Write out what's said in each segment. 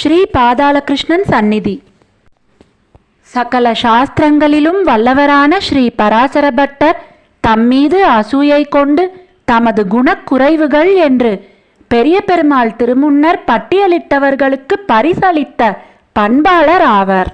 ஸ்ரீ பாதாளகிருஷ்ணன் சந்நிதி. சகல சாஸ்திரங்களிலும் வல்லவரான ஸ்ரீ பராசரபட்டர் தம்மீது அசூயை கொண்டு தமது குணக்குறைவுகள் என்று பெரிய பெருமாள் திருமுன்னர் பட்டியலிட்டவர்களுக்கு பரிசளித்த பண்பாளர் ஆவர்.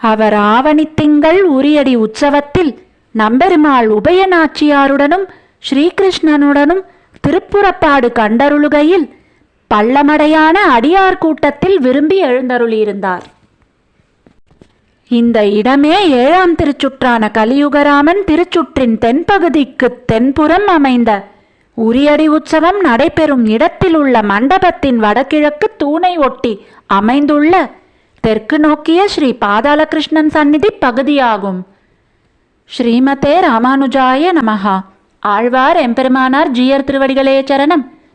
அவர் ஆவணித்திங்கள் உரியடி உற்சவத்தில் நம்பெருமாள் உபயநாச்சியாருடனும் ஸ்ரீகிருஷ்ணனுடனும் திருப்புறப்பாடு கண்டருளுகையில் பள்ளமடையான அடியார் கூட்டத்தில் விரும்பி எழுந்தருளியிருந்தார். இந்த இடமே ஏழாம் திருச்சுற்றான கலியுகராமன் திருச்சுற்றின் தென்பகுதிக்கு தென்புறம் அமைந்த உரியடி உற்சவம் நடைபெறும் இடத்தில் உள்ள மண்டபத்தின் வடகிழக்கு தூணை ஒட்டி அமைந்துள்ள தெற்கு நோக்கிய ஸ்ரீ பாதாளகிருஷ்ணன் சந்நிதி பகுதியாகும். ஸ்ரீமதே ராமானுஜாய நமஹா. ஆழ்வார் எம்பெருமானார் ஜீயர் திருவடிகளே சரணம்.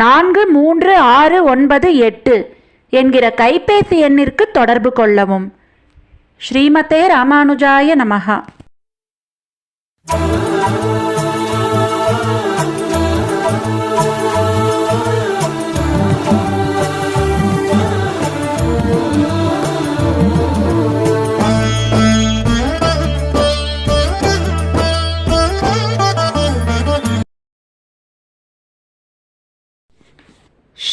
நான்கு மூன்று ஆறு ஒன்பது எட்டு என்கிற கைபேசி எண்ணிற்கு தொடர்பு கொள்ளவும். ஸ்ரீமதே ராமானுஜாய நமகா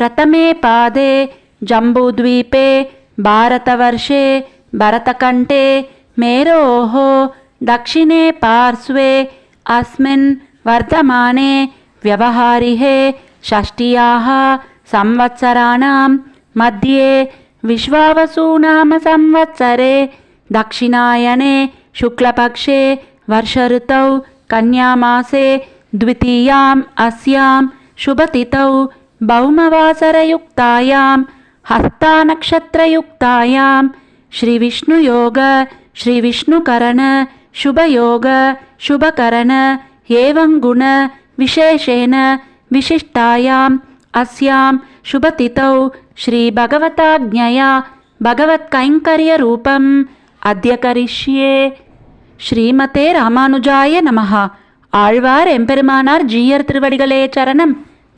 प्रथमे पादे जम्बूद्वीपे भारतवर्षे भरतकण्ठे मेरोः दक्षिणे पार्श्वे अस्मिन् वर्धमाने व्यवहारिहे षष्ट्याः संवत्सराणां मध्ये विश्वावसूनाम संवत्सरे दक्षिणायने शुक्लपक्षे वर्षऋतौ कन्यामासे द्वितीयाम् अस्यां शुभतिथौ भौमवासरयुक्तायां हस्तानक्षत्रयुक्तायां श्रीविष्णुयोग श्रीविष्णुकरण शुभयोग शुभकरण एवं गुण विशेषेण विशिष्टायाम् अस्यां शुभतिथौ श्रीभगवताज्ञया भगवत्कैङ्कर्यरूपम् अद्य करिष्ये ஸ்ரீமதே ராமானுஜாய நமஹா ஆழ்வார் எம்பெருமானார் ஜீயர் திருவடிகளே சரணம்